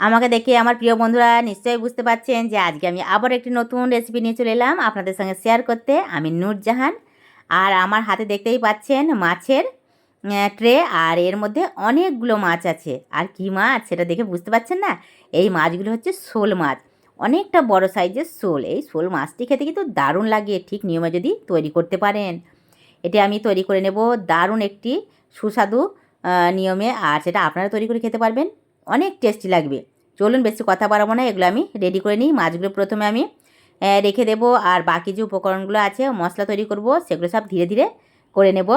আমাকে দেখে আমার প্রিয় বন্ধুরা নিশ্চয়ই বুঝতে পারছেন যে আজকে আমি আবার একটি নতুন রেসিপি নিয়ে চলে এলাম আপনাদের সঙ্গে শেয়ার করতে। আমি নূরজাহান। আর আমার হাতে দেখতেই পাচ্ছেন মাছের ট্রে আর এর মধ্যে অনেকগুলো মাছ আছে। আর কি মাছ সেটা দেখে বুঝতে পারছেন না? এই মাছগুলো হচ্ছে শোল মাছ। অনেকটা বড় সাইজের শোল। এই শোল মাছটি খেতে কিন্তু দারুণ লাগে। ঠিক নিয়মে যদি তৈরি করতে পারেন। এটি আমি তৈরি করে নেব দারুণ একটি সুস্বাদু নিয়মে। আর সেটা আপনারা তৈরি করে খেতে পারবেন। অনেক টেস্টি লাগবে। চলুন বেশি কথা বাড়াবো না, এগুলো আমি রেডি করে নিই। মাছগুলো প্রথমে আমি রেখে দেবো। আর বাকি যে উপকরণগুলো আছে, মশলা তৈরি করব, সেগুলো সব ধীরে ধীরে করে নেব।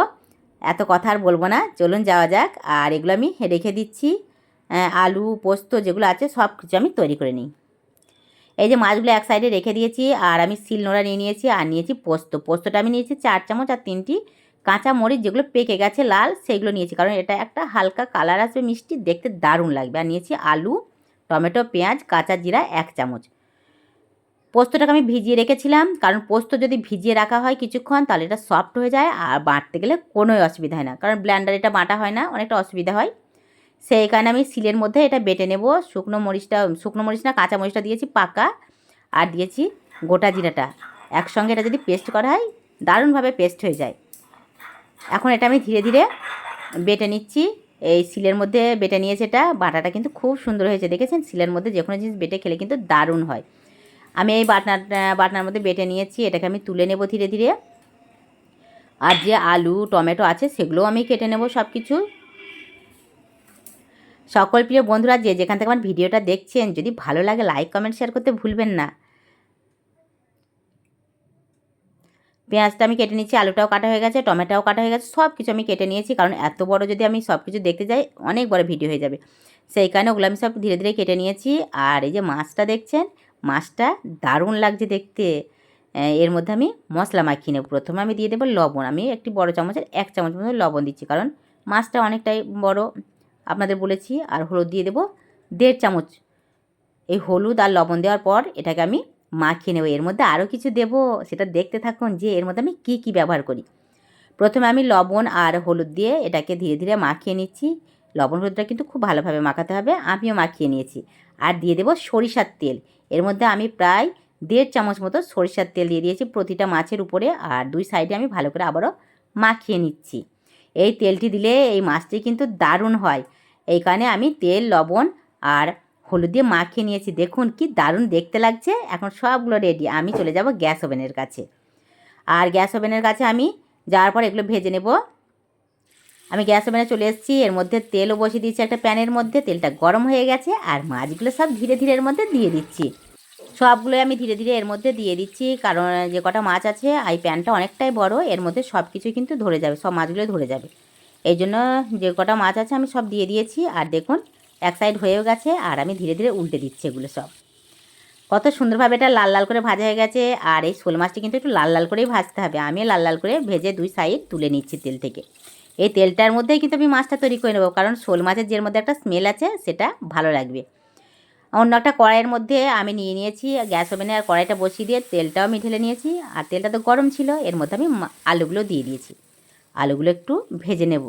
এত কথা আর বলব না। চলুন যাওয়া যাক। আর এগুলো আমি রেখে দিচ্ছি। আলু, পোস্ত যেগুলো আছে, সব কিছু আমি তৈরি করে নিই। এই যে মাছগুলো এক সাইডে রেখে দিয়েছি। আর আমি শিলনোড়া নিয়ে নিয়েছি। আর নিয়েছি পোস্ত। পোস্তটা আমি নিয়েছি চার চামচ আর তিনটি কাঁচা মরিচ যেগুলো পেকে গেছে লাল, সেগুলো নিয়েছি। কারণ এটা একটা হালকা কালার আসবে মিষ্টি, দেখতে দারুণ লাগবে। আর নিয়েছি আলু, টমেটো, পেঁয়াজ, কাঁচা জিরা, এক চামচ। পোস্তটাকে আমি ভিজিয়ে রেখেছিলাম। কারণ পোস্ত যদি ভিজিয়ে রাখা হয় কিছুক্ষণ, তাহলে এটা সফট হয়ে যায় আর বাঁটতে গেলে কোনোই অসুবিধা হয় না। কারণ ব্ল্যান্ডার এটা বাটা হয় না, অনেকটা অসুবিধা হয়। সেই কারণে আমি শিলের মধ্যে এটা বেটে নেব। শুকনো মরিচটা, শুকনো মরিচ না, কাঁচা মরিচটা দিয়েছি পাকা। আর দিয়েছি গোটা জিরাটা। একসঙ্গে এটা যদি পেস্ট করা হয়, দারুণভাবে পেস্ট হয়ে যায়। এখন এটা আমি ধীরে ধীরে বেটে নিচ্ছি। এই শিলের মধ্যে বেটে নিয়েছে এটা। বাটাটা কিন্তু খুব সুন্দর হয়েছে, দেখেছেন? শিলের মধ্যে যে কোনো জিনিস বেটে খেলে কিন্তু দারুণ হয়। আমি এই বাটনার বাটনার মধ্যে বেটে নিয়েছি। এটাকে আমি তুলে নেব ধীরে ধীরে। আর যে আলু, টমেটো আছে, সেগুলোও আমি কেটে নেব সব কিছু সকল প্রিয় বন্ধুরা, যে যেখান থেকে আমার ভিডিওটা দেখছেন, যদি ভালো লাগে, লাইক, কমেন্ট, শেয়ার করতে ভুলবেন না। পেঁয়াজটা আমি কেটে নিচ্ছি, আলুটাও কাটা হয়ে গেছে, টমেটোও কাটা হয়ে গেছে সব কিছু আমি কেটে নিয়েছি, কারণ এত বড় যদি আমি সব কিছু দেখতে যাই, অনেক বড় ভিডিও হয়ে যাবে। সেই কারণে ওগুলো আমি সব ধীরে ধীরে কেটে নিয়েছি, আর এই যে মাছটা দেখছেন, মাছটা দারুণ লাগছে দেখতে। এর মধ্যে আমি মশলা মাখিয়ে নেব। প্রথমে আমি দিয়ে দেবো লবণ, আমি একটি বড় চামচের এক চামচ মতো লবণ দিচ্ছি, কারণ মাছটা অনেকটাই বড়, আপনাদের বলেছি, আর হলুদ দিয়ে দেবো দেড় চামচ। এই হলুদ আর লবণ দেওয়ার পর এটাকে আমি মাখিয়ে নেব, এর মধ্যে আরও কিছু দেব, সেটা দেখতে থাকুন যে এর মধ্যে আমি কি কি ব্যবহার করি। প্রথমে আমি লবণ আর হলুদ দিয়ে এটাকে ধীরে ধীরে মাখিয়ে নিচ্ছি। লবণ হলুদটা কিন্তু খুব ভালোভাবে মাখাতে হবে, আমিও মাখিয়ে নিয়েছি। আর দিয়ে দেবো সরিষার তেল, এর মধ্যে আমি প্রায় দেড় চামচ মতো সরিষার তেল দিয়ে দিয়েছি প্রতিটা মাছের উপরে, আর দুই সাইডে আমি ভালো করে আবারও মাখিয়ে নিচ্ছি। এই তেলটি দিলে এই মাছটি কিন্তু দারুণ হয়। এই কারণে আমি তেল, লবণ আর হলুদ দিয়ে মাখিয়ে নিয়েছি। দেখুন কি দারুণ দেখতে লাগছে। এখন সবগুলো রেডি আমি চলে যাব গ্যাস ওভেনের কাছে। আর গ্যাস ওভেনের কাছে আমি যাওয়ার পর এগুলো ভেজে নেব। আমি গ্যাস ওভেনে চলে এসেছি। এর মধ্যে তেলও বসিয়ে দিয়েছি একটা প্যানের মধ্যে। তেলটা গরম হয়ে গেছে আর মাছগুলো সব ধীরে ধীরে এর মধ্যে দিয়ে দিচ্ছি। সবগুলোই আমি ধীরে ধীরে এর মধ্যে দিয়ে দিচ্ছি। কারণ যে কটা মাছ আছে এই প্যানটা অনেকটাই বড়, এর মধ্যে সব কিছু কিন্তু ধরে যাবে। সব মাছগুলো ধরে যাবে। এই জন্য যে কটা মাছ আছে, আমি সব দিয়ে দিয়েছি। আর দেখুন এক সাইড হয়েও গেছে আর আমি ধীরে ধীরে উল্টে দিচ্ছি এগুলো সব। কত সুন্দরভাবে এটা লাল লাল করে ভাজা হয়ে গেছে আর এই শোল মাছটি কিন্তু একটু লাল লাল করেই ভাজতে হবে। আমি লাল লাল করে ভেজে দুই সাইড তুলে নিচ্ছি তেল থেকে। এই তেলটার মধ্যেই কিন্তু আমি মাছটা তৈরি করে নেব কারণ শোল মাছের যে মধ্যে একটা স্মেল আছে সেটা ভালো লাগবে। অন্য একটা কড়াইয়ের মধ্যে আমি নিয়ে নিয়েছি গ্যাস ওভেনে আর কড়াইটা বসিয়ে দিয়ে তেলটাও আমি ঢেলে নিয়েছি আর তেলটা তো গরম ছিল, এর মধ্যে আমি আলুগুলো দিয়ে দিয়েছি। আলুগুলো একটু ভেজে নেব।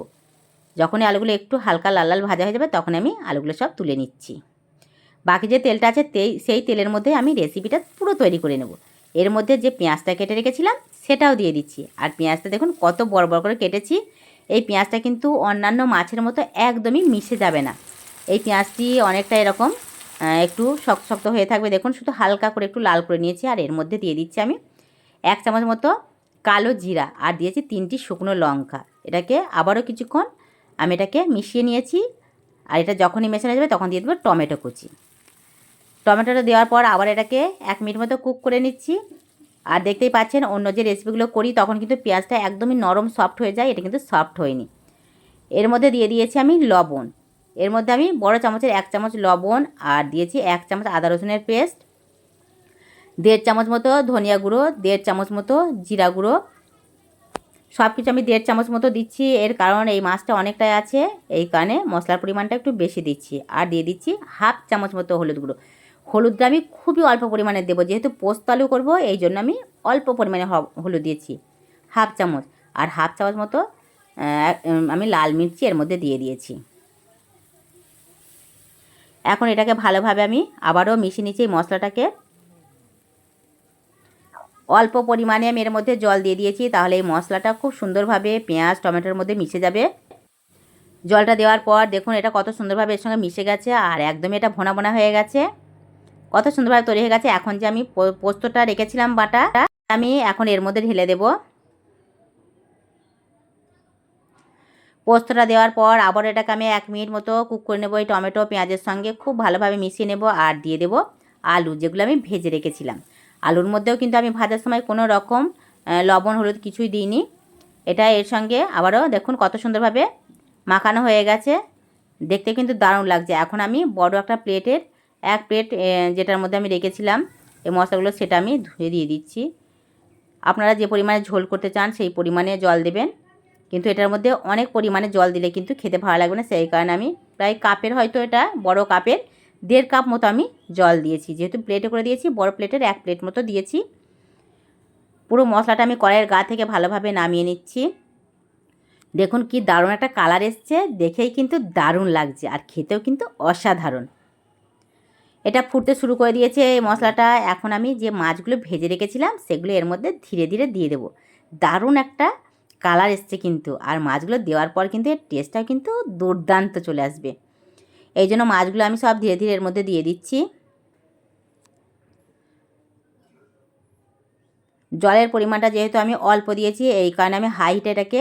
যখনই আলুগুলো একটু হালকা লাল লাল ভাজা হয়ে যাবে তখন আমি আলুগুলো সব তুলে নিচ্ছি। বাকি যে তেলটা আছে সেই তেলের মধ্যে আমি রেসিপিটা পুরো তৈরি করে নেব। এর মধ্যে যে পেঁয়াজটা কেটে রেখেছিলাম, সেটাও দিয়ে দিচ্ছি। আর পেঁয়াজটা দেখুন, কত বড় বড় করে কেটেছি। এই পেঁয়াজটা কিন্তু অন্যান্য মাছের মতো একদমই মিশে যাবে না। এই পেঁয়াজটি অনেকটা এরকম একটু শক্ত শক্ত হয়ে থাকবে। দেখুন, শুধু হালকা করে একটু লাল করে নিয়েছি। আর এর মধ্যে দিয়ে দিচ্ছি আমি এক চামচ মতো কালো জিরা। আর দিয়েছি তিনটি শুকনো লঙ্কা। এটাকে আবারও কিছুক্ষণ আমি এটাকে মিশিয়ে নিয়েছি। আর এটা যখনই মেশানো যাবে তখন দিয়ে দেবো টমেটো কুচি। টমেটোটা দেওয়ার পর আবার এটাকে এক মিনিট মতো কুক করে নিচ্ছি। আর দেখতেই পাচ্ছেন, অন্য যে রেসিপিগুলো করি, তখন কিন্তু পেঁয়াজটা একদমই নরম সফট হয়ে যায়, এটা কিন্তু সফট হয়নি। এর মধ্যে দিয়ে দিয়েছি আমি লবণ। এর মধ্যে আমি বড় চামচের এক চামচ লবণ আর দিয়েছি এক চামচ আদা রসুনের পেস্ট, দেড় চামচ মতো ধনিয়া গুঁড়ো, দেড় চামচ মতো জিরা গুঁড়ো সব কিছু আমি দেড় চামচ মতো দিচ্ছি। এর কারণ এই মাছটা অনেকটাই আছে, এই কারণে মশলার পরিমাণটা একটু বেশি দিচ্ছি। আর দিয়ে দিচ্ছি হাফ চামচ মতো হলুদ গুঁড়ো। হলুদটা আমি খুবই অল্প পরিমাণে দেবো, যেহেতু পোস্ত আলু করব, এই জন্য আমি অল্প পরিমাণে হলুদ দিয়েছি। হাফ চামচ। আর হাফ চামচ মতো আমি লাল মির্চি এর মধ্যে দিয়ে দিয়েছি। এখন এটাকে ভালোভাবে আমি আবারও মিশিয়ে নিচ্ছি এই মশলাটাকে। অল্প পরিমাণে আমি এর মধ্যে জল দিয়ে দিয়েছি, তাহলে এই মশলাটা খুব সুন্দরভাবে পেঁয়াজ, টমেটোর মধ্যে মিশে যাবে। জলটা দেওয়ার পর দেখুন এটা কত সুন্দরভাবে এর সঙ্গে মিশে গেছে, আর একদমই এটা ভোনা ভোনা হয়ে গেছে। কত সুন্দরভাবে তৈরি হয়ে গেছে। এখন যে আমি পোস্তটা রেখেছিলাম বাটা, আমি এখন এর মধ্যে ঢেলে দেব। পোস্তটা দেওয়ার পর আবার এটাকে আমি এক মিনিট মতো কুক করে নেব, এই টমেটো, পেঁয়াজের সঙ্গে খুব ভালোভাবে মিশিয়ে নেব আর দিয়ে দেব আলু, যেগুলো আমি ভেজে রেখেছিলাম। আলুর মধ্যেও কিন্তু আমি ভাজার সময় কোনো রকম লবণ, হলুদ কিছুই দিইনি। এটা এর সঙ্গে আবারও দেখুন কত সুন্দরভাবে মাখানো হয়ে গেছে। দেখতে কিন্তু দারুণ লাগছে। এখন আমি বড় একটা প্লেটের, এক প্লেট যেটার মধ্যে আমি রেখেছিলাম, এই মশলাগুলো সেটা আমি ধুয়ে দিয়ে দিচ্ছি। আপনারা যে পরিমাণে ঝোল করতে চান সেই পরিমাণে জল দেবেন। কিন্তু এটার মধ্যে অনেক পরিমাণে জল দিলে কিন্তু খেতে ভালো লাগবে না। সেই কারণে আমি প্রায় কাপের হয়তো এটা বড় কাপের দেড় কাপ মতো আমি জল দিয়েছি। যেহেতু প্লেটে করে দিয়েছি, বড় প্লেটের এক প্লেট মতো দিয়েছি। পুরো মশলাটা আমি কড়াইয়ের গা থেকে ভালোভাবে নামিয়ে নিচ্ছি। দেখুন কি দারুণ একটা কালার এসছে। দেখেই কিন্তু দারুণ লাগছে আর খেতেও কিন্তু অসাধারণ। এটা ফুটতে শুরু করে দিয়েছে এই মশলাটা। এখন আমি যে মাছগুলো ভেজে রেখেছিলাম, সেগুলো এর মধ্যে ধীরে ধীরে দিয়ে দেবো। দারুণ একটা কালার এসছে কিন্তু। আর মাছগুলো দেওয়ার পর কিন্তু এর টেস্টটাও কিন্তু দুর্দান্ত চলে আসবে। এই জন্য মাছগুলো আমি সব ধীরে ধীরে এর মধ্যে দিয়ে দিচ্ছি। জলের পরিমাণটা যেহেতু আমি অল্প দিয়েছি, এই কারণে আমি হাই হিটে এটাকে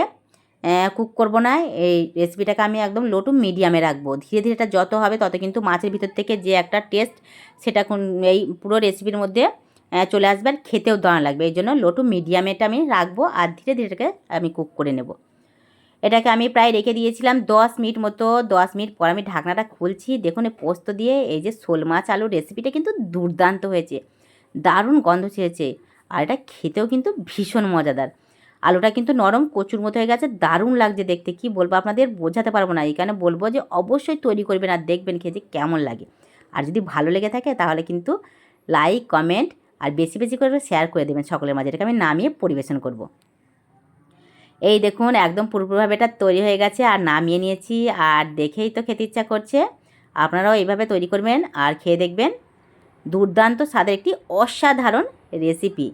কুক করব না। এই রেসিপিটাকে আমি একদম লো টু মিডিয়ামে রাখব। ধীরে ধীরে এটা যত হবে তত কিন্তু মাছের ভিতর থেকে যে একটা টেস্ট সেটা এই পুরো রেসিপির মধ্যে চলে আসবে আর খেতেও দাঁড়া লাগবে। এই জন্য লো টু মিডিয়ামে এটা আমি রাখব আর ধীরে ধীরে এটাকে আমি কুক করে নেব। এটাকে আমি প্রায় রেখে দিয়েছিলাম দশ মিনিট মতো, দশ মিনিট পর আমি ঢাকনাটা খুলছি। দেখুন পোস্ত দিয়ে এই যে শোল মাছ আলুর রেসিপিটা কিন্তু দুর্দান্ত হয়েছে। দারুণ গন্ধ ছেড়েছে। আর এটা খেতেও কিন্তু ভীষণ মজাদার। আলুটা কিন্তু নরম কচুর মতো হয়ে গেছে, দারুণ লাগছে দেখতে। কি বলব আপনাদের? বোঝাতে পারব না। এখানে বলব যে অবশ্যই তৈরি করবেন আর দেখবেন যে কেমন লাগে। আর যদি ভালো লেগে থাকে তাহলে কিন্তু লাইক কমেন্ট আর বেশি বেশি করে শেয়ার করে দেবেন সকলের মাঝে। এটাকে আমি নামিয়ে পরিবেশন করব। এই দেখুন, একদম পুরোপুরিভাবে এটা তৈরি হয়ে গেছে আর নামিয়ে নিয়েছি আর দেখেই তো খেতে ইচ্ছা করছে। আপনারাও এইভাবে তৈরি করবেন আর খেয়ে দেখবেন। দুর্দান্ত স্বাদের একটি অসাধারণ রেসিপি